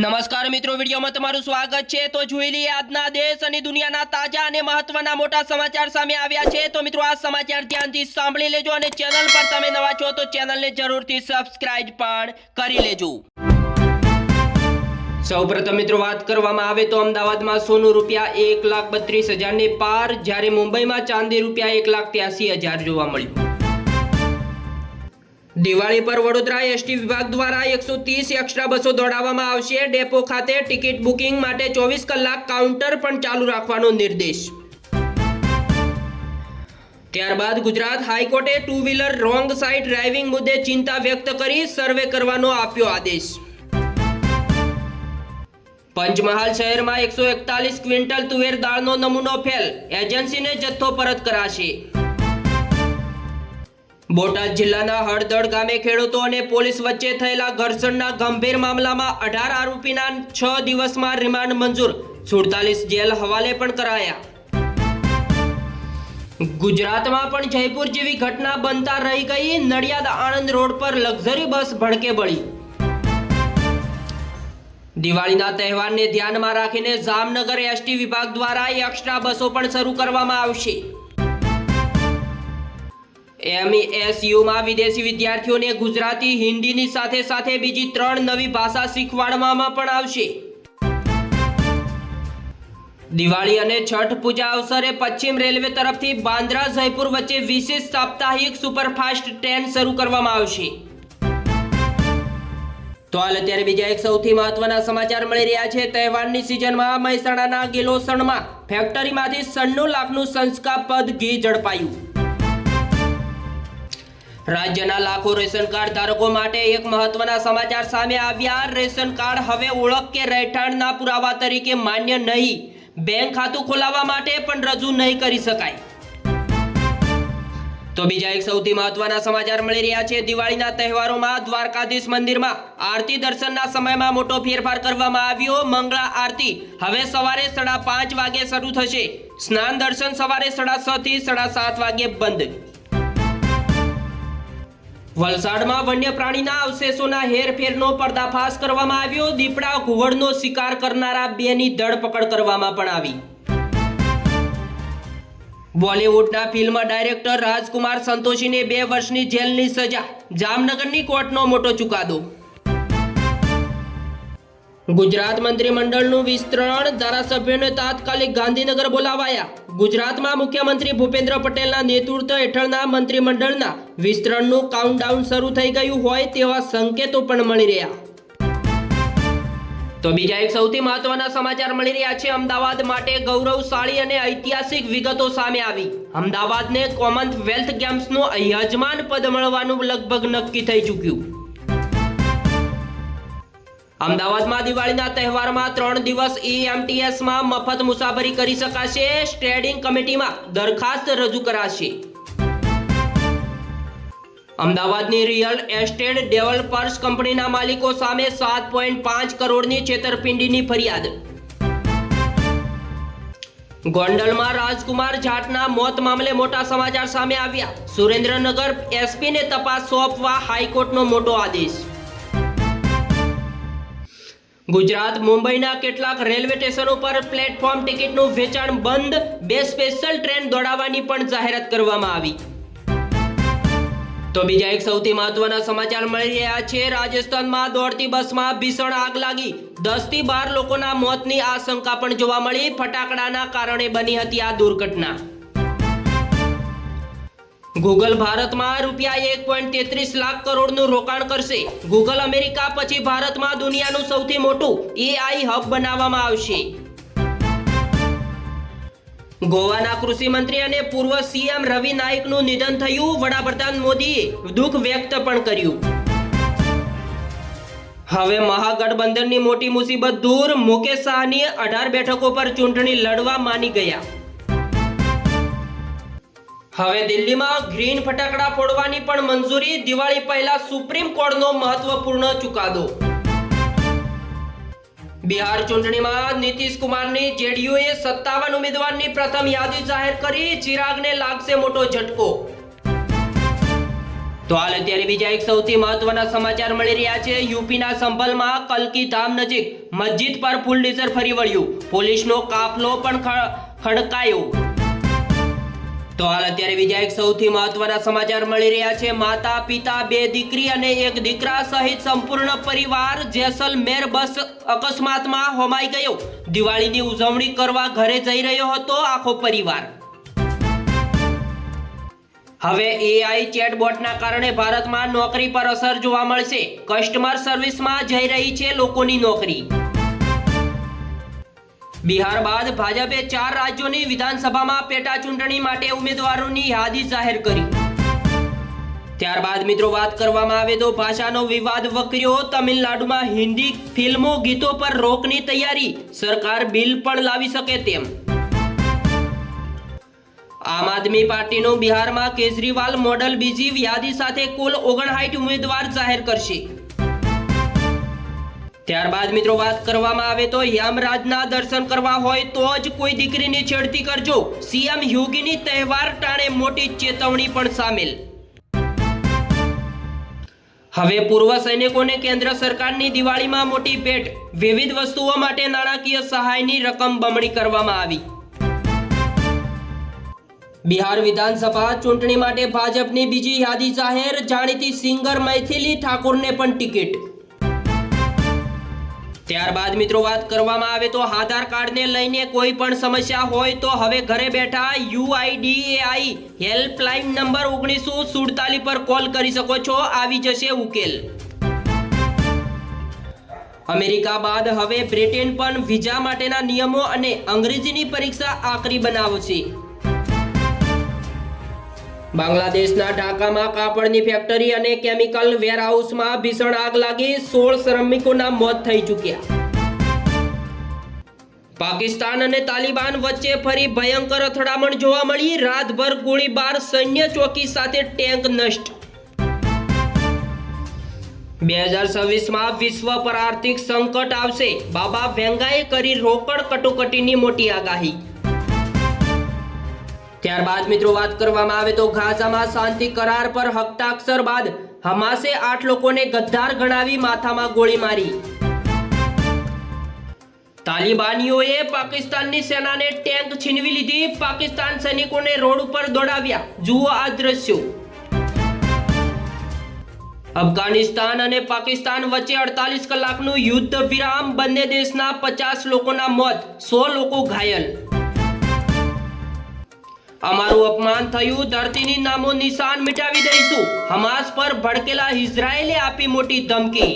નમસ્કાર મિત્રો, વિડીયોમાં તમારું સ્વાગત છે. તો જોઈ લઈએ આજના દેશ અને દુનિયાના તાજા અને મહત્વના મોટા સમાચાર સામે આવ્યા છે. તો મિત્રો, આ સમાચાર ધ્યાનથી સાંભળી લેજો અને ચેનલ પર તમે નવા છો તો ચેનલને જરૂરથી સબસ્ક્રાઇબ પણ કરી લેજો. સૌપ્રથમ મિત્રો, વાત કરવામાં આવે તો અમદાવાદમાં સોનું રૂપિયા એક લાખ બત્રીસ હજારને પાર, જ્યારે મુંબઈમાં ચાંદી રૂપિયા એક લાખ ત્યાસી હજાર જોવા મળ્યું. દિવાળી પર વડોદરા એસટી વિભાગ દ્વારા એકસો ત્રીસ એક્સ્ટ્રા બસો દોડાવવામાં આવશે. ડેપો ખાતે ટિકિટ બુકિંગ માટે ચોવીસ કલાક કાઉન્ટર પણ ચાલુ રાખવાનો નિર્દેશ. ત્યારબાદ ગુજરાત હાઈકોર્ટે two wheeler wrong side driving મુદ્દે ચિંતા વ્યક્ત કરી સર્વે કરવાનો આપ્યો આદેશ. પંચમહાલ શહેરમાં એકસો એકતાલીસ ક્વિન્ટલ તુવેર દાળનો નમૂનો ફેલ. એજન્સીને જથ્થો પરત કરાશે. બોટાદ જિલ્લાના હળદળ ગામે ખેડૂતો અને પોલીસ વચ્ચે થયેલા ઘર્ષણના ગંભીર મામલામાં અઢાર આરોપીના છ દિવસમાં રિમાન્ડ મંજૂર. સુડતાલીસ જેલ હવાલે પણ કરાયા. ગુજરાતમાં પણ જયપુર જેવી ઘટના બનતા રહી ગઈ. નડિયાદ આણંદ રોડ પર લક્ઝરી બસ ભડકે બળી. દિવાળીના તહેવારને ધ્યાનમાં રાખીને જામનગર એસટી વિભાગ દ્વારા એક્સ્ટ્રા બસો પણ શરૂ કરવામાં આવશે. એમઈએસયુમાં વિદેશી વિદ્યાર્થીઓને ગુજરાતી, હિન્દીની સાથે સાથે બીજી ત્રણ નવી ભાષા શીખવાડવામાં પણ આવશે. દિવાળી અને છઠ પૂજા અવસરે પશ્ચિમ રેલવે તરફથી બાંદ્રા, જયપુર વચ્ચે વિશેષ સાપ્તાહિક સુપરફાસ્ટ ટ્રેન શરૂ કરવામાં આવશે. તો હાલ અત્યારે બીજા એક સૌથી મહત્વના સમાચાર મળી રહ્યા છે. તહેવારની સિઝનમાં મહેસાણાના ગેલોસણમાં ફેક્ટરીમાંથી સન્નું લાખનું સંસ્કાપદ ઘી ઝડપાયું. રાજ્યના લાખો રેશન કાર્ડ ધારકો માટે એક મહત્વના સમાચાર સામે આવ્યા. રેશન કાર્ડ હવે ઓળખ કે રહેઠાણના પુરાવા તરીકે માન્ય નહીં. બેંક ખાતું ખોલાવવા માટે પણ રજૂ નહીં કરી શકાય. તો બીજા એક સૌથી મહત્વના સમાચાર મળી રહ્યા છે. દિવાળીના તહેવારોમાં દ્વારકાધીશ મંદિરમાં આરતી દર્શનના સમયમાં મોટો ફેરફાર કરવામાં આવ્યો. મંગળા આરતી હવે સવારે સાડા પાંચ વાગે શરૂ થશે. સ્નાન દર્શન સવારે સાડા છ થી સાડા સાત વાગે બંધ. વલસાડમાં વન્ય પ્રાણીના અવશેષોના હેરફેરનો પર્દાફાશ કરવામાં આવ્યો. દીપડા ઘુવડનો શિકાર કરનારા બેની ધરપકડ કરવામાં પણ આવી. બોલિવૂડના ફિલ્મ ડાયરેક્ટર રાજકુમાર સંતોષીને બે વર્ષની જેલની સજા. જામનગરની કોર્ટનો મોટો ચુકાદો. ગુજરાત મંત્રીમંડળનું વિસ્તરણ ધારાસભ્યોને તાત્કાલિક ગાંધીનગર બોલાવાયા. ગુજરાતમાં મુખ્યમંત્રી ભૂપેન્દ્ર પટેલના નેતૃત્વ હેઠળના મંત્રીમંડળના વિસ્તરણનું કાઉન્ટડાઉન શરૂ થઈ ગયું હોય તેવા સંકેતો પણ મળી રહ્યા. તો બીજા એક સૌથી મહત્વના સમાચાર મળી રહ્યા છે. અમદાવાદ માટે ગૌરવશાળી અને ઐતિહાસિક વિગતો સામે આવી. અમદાવાદને કોમનવેલ્થ ગેમ્સનું યજમાન પદ મળવાનું લગભગ નક્કી થઈ ચૂક્યું. અમદાવાદમાં દિવાળીના તહેવારમાં ત્રણ દિવસ ઈએમટીએસમાં મફત મુસાફરી કરી શકાશે. સ્ટેડિંગ કમિટીમાં દરખાસ્ત રજૂ કરાશે. અમદાવાદની રિયલ એસ્ટેટ ડેવલપર્સ કંપનીના માલિકો સામે સાત પોઈન્ટ પાંચ કરોડની છેતરપિંડીની ફરિયાદ. ગોંડલમાં રાજકુમાર જાટના મોત મામલે મોટા સમાચાર સામે આવ્યા. સુરેન્દ્રનગર એસપીને તપાસ સોંપવા હાઈકોર્ટનો મોટો આદેશ. ગુજરાત મુંબઈના કેટલાક રેલવે સ્ટેશનો પર પ્લેટફોર્મ ટિકિટનું વેચાણ બંધ, બે સ્પેશિયલ ટ્રેન દોડાવવાની પણ જાહેરાત કરવામાં આવી. તો બીજા એક સૌથી મહત્વના સમાચાર મળી રહ્યા છે. રાજસ્થાનમાં દોડતી બસમાં ભીષણ આગ લાગી. દસથી બાર લોકોના મોતની આશંકા પણ જોવા મળી. ફટાકડાના કારણે બની હતી આ દુર્ઘટના. ગૂગલ ભારતમાં રૂપિયા એક પોઈન્ટ તેત્રીસ લાખ કરોડનું રોકાણ કરશે. ગૂગલ અમેરિકા પછી ભારતમાં દુનિયાનું સૌથી મોટું એઆઈ હબ બનાવવામાં આવશે. ગોવાના કૃષિ મંત્રી અને પૂર્વ સીએમ રવિ નાયકનું નિધન થયું. વડાપ્રધાન મોદીએ દુઃખ વ્યક્ત પણ કર્યું. હવે મહાગઠબંધનની મોટી મુસીબત દૂર. મુકેશ સાહની અઢાર બેઠકો પર ચૂંટણી લડવા માની ગયા. હવે દિલ્હીમાં ગ્રીન ફટાકડા ફોડવાની પણ મંજૂરી. દિવાળી પહેલા સુપ્રીમ કોર્ટનો મહત્વપૂર્ણ ચુકાદો. બિહાર ચૂંટણીમાં નીતિશ કુમારની જેડીયુએ સત્તાવન ઉમેદવારની પ્રથમ યાદી જાહેર કરી. ચિરાગને લાગશે મોટો ઝટકો. તો હાલ અત્યારે બીજા એક સૌથી મહત્વના સમાચાર મળી રહ્યા છે. યુપીના સંભલમાં કલકી ધામ નજીક મસ્જિદ પર ફૂલ ડીઝર ફરી વળ્યું. પોલીસનો કાફલો પણ ખડકાયો. તો હાલ અત્યારે બીજા એક સૌથી મહત્વના સમાચાર મળી રહ્યા છે. માતા, પિતા, બે દીકરી અને એક દીકરા સહિત સંપૂર્ણ પરિવાર જેસલમેર બસ અકસ્માતમાં હોમાઈ ગયો. દિવાળીની ઉજવણી કરવા ઘરે જઈ રહ્યો હતો આખો પરિવાર. હવે એઆઈ ચેટબોટના કારણે ભારતમાં નોકરી પર અસર જોવા મળશે. કસ્ટમર સર્વિસમાં જઈ રહી છે લોકોની નોકરી. બિહાર બાદ ભાજપે ચાર રાજ્યોની વિધાનસભામાં પેટા ચૂંટણી માટે ઉમેદવારોની યાદી જાહેર કરી. ત્યારબાદ મિત્રો વાત કરવામાં આવે તો ભાષાનો વિવાદ વકર્યો. તમિલનાડુમાં હિન્દી ફિલ્મો ગીતો પર રોકની તૈયારી. સરકાર બિલ પણ લાવી શકે તેમ. આમ આદમી પાર્ટીનો બિહારમાં કેજરીવાલ મોડલ બીજી યાદી સાથે કુલ ઓગણસાઠ ઉમેદવાર જાહેર કરશે. ત્યારબાદ મિત્રો વાત કરવામાં આવે તો યમરાજના દર્શન કરવા હોય તો જ કોઈ દીકરીની છેડતી કરજો. સીએમ યોગીની તહેવાર ટાણે મોટી ચેતવણી પણ સામેલ. હવે પૂર્વ સૈનિકોને કેન્દ્ર સરકારની દિવાળીમાં મોટી ભેટ. વિવિધ વસ્તુઓ માટે નાણાકીય સહાયની રકમ બમણી કરવામાં આવી. બિહાર વિધાનસભા ચૂંટણી માટે ભાજપની બીજી યાદી જાહેર, જાણીતી સિંગર મૈથિલી ઠાકોરને પણ ટિકિટ. ત્યારબાદ મિત્રો વાત કરવામાં આવે તો આધાર કાર્ડને લઈને કોઈ પણ સમસ્યા હોય તો હવે ઘરે બેઠા યુઆઈડીએઆઈ હેલ્પલાઇન નંબર ઓગણીસો સુડતાલીસ પર કોલ કરી શકો છો. આવી જશે ઉકેલ. અમેરિકા બાદ હવે બ્રિટેન પણ વિઝા માટેના નિયમો અને અંગ્રેજીની પરીક્ષા આકરી બનાવશે. બાંગ્લાદેશના ઢાકામાં કાપડની ફેક્ટરી અને કેમિકલ વેરહાઉસમાં ભીષણ આગ લાગી સોળ શ્રમિકોના મોત થઈ ચૂક્યા. પાકિસ્તાન અને તાલિબાન વચ્ચે ફરી ભયંકર અથડામણ જોવા મળી. રાતભર ગોળીબાર, સૈન્ય ચોકી સાથે ટેન્ક નષ્ટ. બે હજાર છવ્વીસમાં વિશ્વ પર આર્થિક સંકટ આવશે. બાબા વેંગાએ કરી રોકડ કટોકટીની મોટી આગાહી. ત્યારબાદ મિત્રો વાત કરવામાં આવે તો ગાઝામાં શાંતિ કરાર પર હસ્તાક્ષર બાદ હમાસે આઠ લોકોને ગદ્દાર ગણાવી માથામાં ગોળી મારી. તાલિબાનીઓએ પાકિસ્તાનની સેનાને ટેન્ક છીનવી લીધી. પાકિસ્તાન સૈનિકોને રોડ ઉપર દોડાવ્યા. જુઓ આ દ્રશ્યો. અફઘાનિસ્તાન અને પાકિસ્તાન વચ્ચે અડતાલીસ કલાકનું યુદ્ધ વિરામ. બંને દેશના પચાસ લોકોના મોત, સો લોકો ઘાયલ. અમારું અપમાન થયું, ધરતીની નામો નિશાન મિટાવી દઈશું. હમાસ પર ભડકેલા ઇઝરાયેલે આપી મોટી ધમકી.